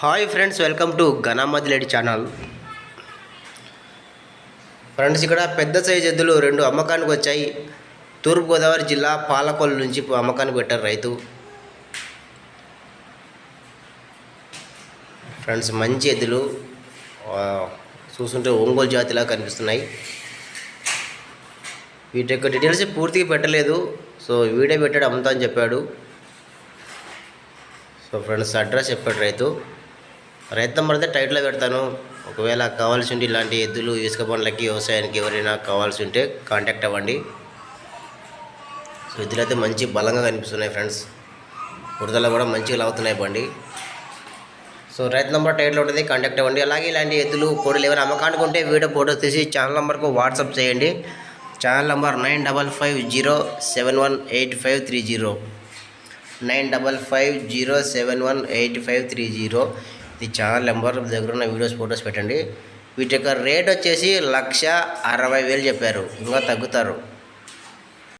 Hi friends welcome to ఘనామదిలేడి channel. Friends ఇక్కడ పెద్ద సైజ్ ఎద్దులు రెండు అమ్మకానికి వచ్చాయి. తూర్పుగోదావరి జిల్లా పాలకొల్లు నుంచి అమ్మకానికి పెట్టారు రైతు. ఫ్రెండ్స్ మంచి ఎద్దులు. చూస్తుంటే ఒంగోలు జాతిలా కనిపిస్తున్నాయి. వీటి యొక్క డీటెయిల్స్ పూర్తిగా పెట్టలేదు. సో వీడే పెట్టాడు అమ్ముతా అని చెప్పాడు. సో ఫ్రెండ్స్ అడ్రస్ చెప్పాడు రైతు. రైతు నెంబర్ అయితే టైట్లో పెడతాను. ఒకవేళ కావాల్సి ఉంటే ఇలాంటి ఎద్దులు ఇసుక పనులకి వ్యవసాయానికి ఎవరైనా కావాల్సి ఉంటే కాంటాక్ట్ అవ్వండి. సో ఎద్దులు అయితే మంచి బలంగా కనిపిస్తున్నాయి ఫ్రెండ్స్. బురదలో కూడా మంచిగా లాగుతున్నాయి బండి. సో రైతు నెంబర్ టైట్లో ఉంటుంది కాంటాక్ట్ అవ్వండి. అలాగే ఇలాంటి ఎద్దులు కోడలు ఎవరైనా అమ్మకానికి ఉంటే వీడియో ఫోటో తీసి ఛానల్ నెంబర్కు వాట్సాప్ చేయండి. Channel number nine double five zero seven one eight five three zero. Nine double five zero seven one eight five three zero. ఇది ఛానల్ నెంబర్ దగ్గర ఉన్న వీడియోస్ ఫొటోస్ పెట్టండి. వీటి యొక్క రేట్ వచ్చేసి లక్ష అరవై వేలు చెప్పారు. ఇంకా తగ్గుతారు.